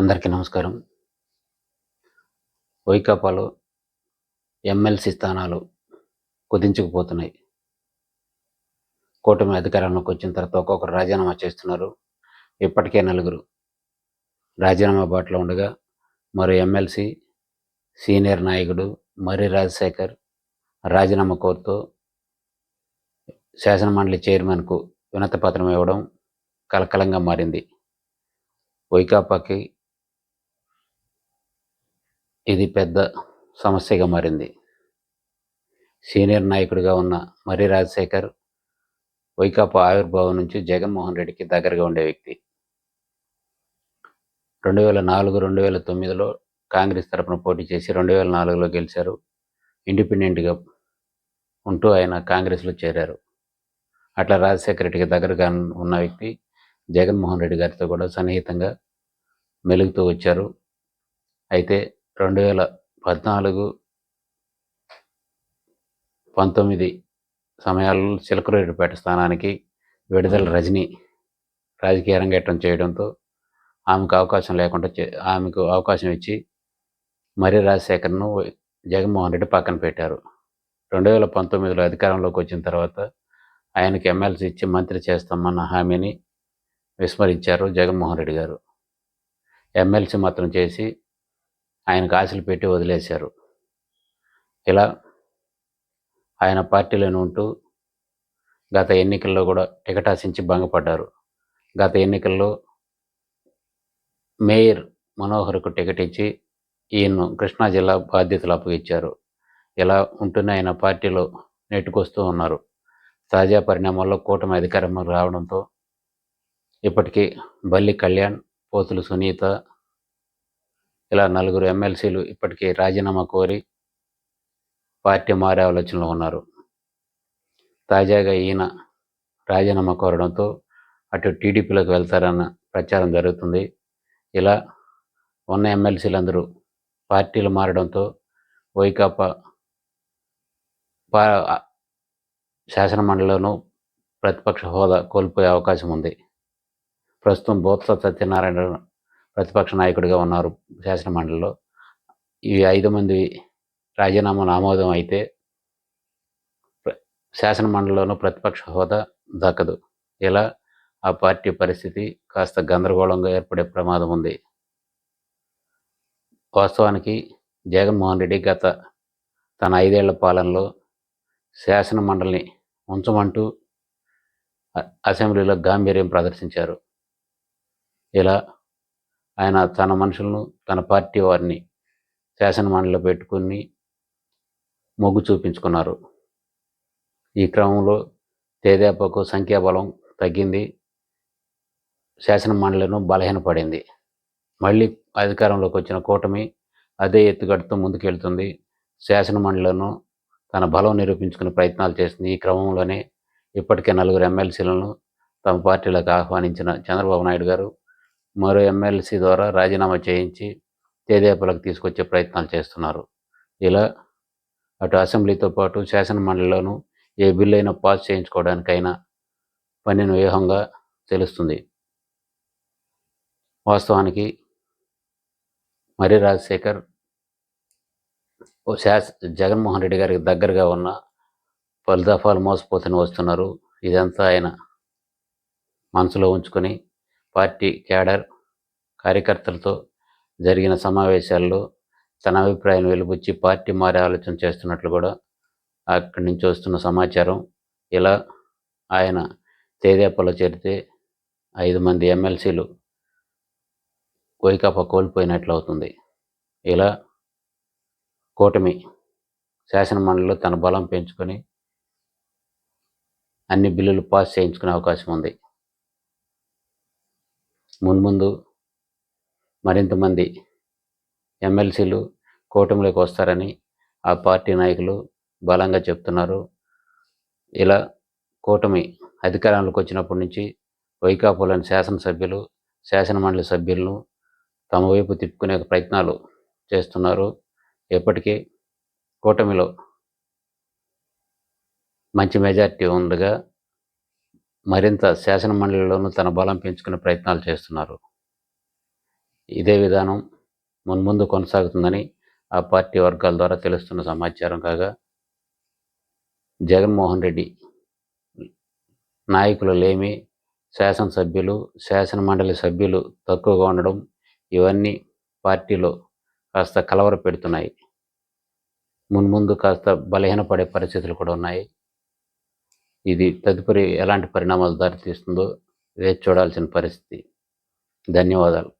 అందరికీ నమస్కారం. వైకాపాలో ఎమ్మెల్సీ స్థానాలు కుదించుకుపోతున్నాయి. కూటమి అధికారంలోకి వచ్చిన తర్వాత ఒక్కొక్కరు రాజీనామా చేస్తున్నారు. ఇప్పటికే నలుగురు రాజీనామా బాటలో ఉండగా మరో ఎమ్మెల్సీ సీనియర్ నాయకుడు మర్రి రాజశేఖర్ రాజీనామా కోరుతూ శాసనమండలి చైర్మన్కు వినతి పత్రం ఇవ్వడం కలకలంగా మారింది. వైకాపాకి ఇది పెద్ద సమస్యగా మారింది. సీనియర్ నాయకుడిగా ఉన్న మర్రి రాజశేఖర్ వైకాపా ఆవిర్భావం నుంచి జగన్మోహన్ రెడ్డికి దగ్గరగా ఉండే వ్యక్తి. రెండు వేల నాలుగు రెండు వేల తొమ్మిదిలో కాంగ్రెస్ తరపున పోటీ చేసి రెండు వేల నాలుగులో గెలిచారు. ఇండిపెండెంట్గా ఉంటూ ఆయన కాంగ్రెస్లో చేరారు. అట్లా రాజశేఖర రెడ్డికి దగ్గరగా ఉన్న వ్యక్తి జగన్మోహన్ రెడ్డి గారితో కూడా సన్నిహితంగా మెలుగుతూ వచ్చారు. అయితే రెండు వేల పద్నాలుగు పంతొమ్మిది సమయాల్లో చిలకలూరిపేట స్థానానికి విడుదల రజని రాజకీయ రంగేటం చేయడంతో ఆమెకు అవకాశం లేకుండా చే- ఆమెకు అవకాశం ఇచ్చి మర్రి రాజశేఖర్ను జగన్మోహన్ రెడ్డి పక్కన పెట్టారు. రెండు వేల పంతొమ్మిదిలో అధికారంలోకి వచ్చిన తర్వాత ఆయనకి ఎమ్మెల్సీ ఇచ్చి మంత్రి చేస్తామన్న హామీని విస్మరించారు జగన్మోహన్ రెడ్డి గారు. ఎమ్మెల్సీ మాత్రం చేసి ఆయనకు ఆశలు పెట్టి వదిలేశారు. ఇలా ఆయన పార్టీలోనే ఉంటూ గత ఎన్నికల్లో కూడా టికెట్ ఆశించి భంగపడ్డారు. గత ఎన్నికల్లో మేయర్ మనోహర్కు టికెట్ ఇచ్చి ఈయన్ను కృష్ణా జిల్లా బాధ్యతలు అప్పగించారు ఇలా ఉంటూనే ఆయన పార్టీలో నెట్టుకొస్తూ ఉన్నారు. తాజా పరిణామాల్లో కూటమి అధికారం రావడంతో ఇప్పటికీ బల్లి కళ్యాణ్ పోతులు సునీత ఇలా నలుగురు ఎమ్మెల్సీలు ఇప్పటికీ రాజీనామా కోరి పార్టీ మారే ఆలోచనలో ఉన్నారు. తాజాగా ఈయన రాజీనామా కోరడంతో అటు టీడీపీలోకి వెళ్తారన్న ప్రచారం జరుగుతుంది. ఇలా ఉన్న ఎమ్మెల్సీలందరూ పార్టీలు మారడంతో వైకాపా పా శాసనమండలిలోనూ ప్రతిపక్ష హోదా కోల్పోయే అవకాశం ఉంది. ప్రస్తుతం బోత్స సత్యనారాయణ ప్రతిపక్ష నాయకుడిగా ఉన్నారు శాసనమండలిలో. ఈ ఐదు మంది రాజీనామాలు ఆమోదం అయితే శాసనమండలిలోనూ ప్రతిపక్ష హోదా దక్కదు. ఇలా ఆ పార్టీ పరిస్థితి కాస్త గందరగోళంగా ఏర్పడే ప్రమాదం ఉంది. వాస్తవానికి జగన్మోహన్ రెడ్డి గత తన ఐదేళ్ళ పాలనలో శాసన మండలిని ఉంచమంటూ అసెంబ్లీలో గాంభీర్యం ప్రదర్శించారు. ఇలా ఆయన తన మనుషులను తన పార్టీ వారిని శాసన మండలిలో పెట్టుకుని మొగ్గు చూపించుకున్నారు. ఈ క్రమంలో తేదేపాకు సంఖ్యాబలం తగ్గింది. శాసనమండలిను బలహీనపడింది. మళ్ళీ అధికారంలోకి వచ్చిన కూటమి అదే ఎత్తుగడుతూ ముందుకెళ్తుంది. శాసనమండలిను తన బలం నిరూపించుకునే ప్రయత్నాలు చేస్తుంది ఈ క్రమంలోనే ఇప్పటికే నలుగురు ఎమ్మెల్సీలను తమ పార్టీలకు ఆహ్వానించిన చంద్రబాబు నాయుడు గారు మరో ఎమ్మెల్సీ ద్వారా రాజీనామా చేయించి తేదేపలకు తీసుకొచ్చే ప్రయత్నాలు చేస్తున్నారు. ఇలా అటు అసెంబ్లీతో పాటు శాసనమండలిలోనూ ఏ బిల్లు అయినా పాస్ చేయించుకోవడానికైనా పనిని వ్యూహంగా తెలుస్తుంది. వాస్తవానికి మరి రాజశేఖర్ శాస జగన్మోహన్ రెడ్డి గారికి దగ్గరగా ఉన్న పలు దఫాలు మోసపోతూనే వస్తున్నారు. ఇదంతా ఆయన మనసులో ఉంచుకొని పార్టీ క్యాడర్ కార్యకర్తలతో జరిగిన సమావేశాల్లో తన అభిప్రాయం వెలుబుచ్చి పార్టీ మారే ఆలోచన చేస్తున్నట్లు కూడా అక్కడి నుంచి వస్తున్న సమాచారం. ఇలా ఆయన తేదేపలో చేరితే ఐదు మంది ఎమ్మెల్సీలు వైకాపా కోల్పోయినట్లు అవుతుంది. ఇలా కూటమి శాసనమండలిలో తన బలం పెంచుకొని అన్ని బిల్లులు పాస్ చేయించుకునే అవకాశం ఉంది. మున్ముందు మరింతమంది ఎమ్మెల్సీలు కూటమిలోకి వస్తారని ఆ పార్టీ నాయకులు బలంగా చెప్తున్నారు. ఇలా కూటమి అధికారంలోకి వచ్చినప్పటి నుంచి వైకాపాలోని శాసనసభ్యులు శాసనమండలి సభ్యులను తమ వైపు తిప్పుకునే ప్రయత్నాలు చేస్తున్నారు. ఎప్పటికీ కూటమిలో మంచి మెజార్టీ ఉండగా మరింత శాసనమండలిలోనూ తన బలం పెంచుకునే ప్రయత్నాలు చేస్తున్నారు. ఇదే విధానం మున్ముందు కొనసాగుతుందని ఆ పార్టీ వర్గాల ద్వారా తెలుస్తున్న సమాచారం కాగా జగన్మోహన్ రెడ్డి నాయకులు లేమి శాసనసభ్యులు శాసన మండలి సభ్యులు తక్కువగా ఉండడం ఇవన్నీ పార్టీలో కాస్త కలవర పెడుతున్నాయి మున్ముందు కాస్త బలహీనపడే పరిస్థితులు కూడా ఉన్నాయి. ఇది తదుపరి ఎలాంటి పరిణామాలు దారితీస్తుందో వేచి చూడాల్సిన పరిస్థితి. ధన్యవాదాలు.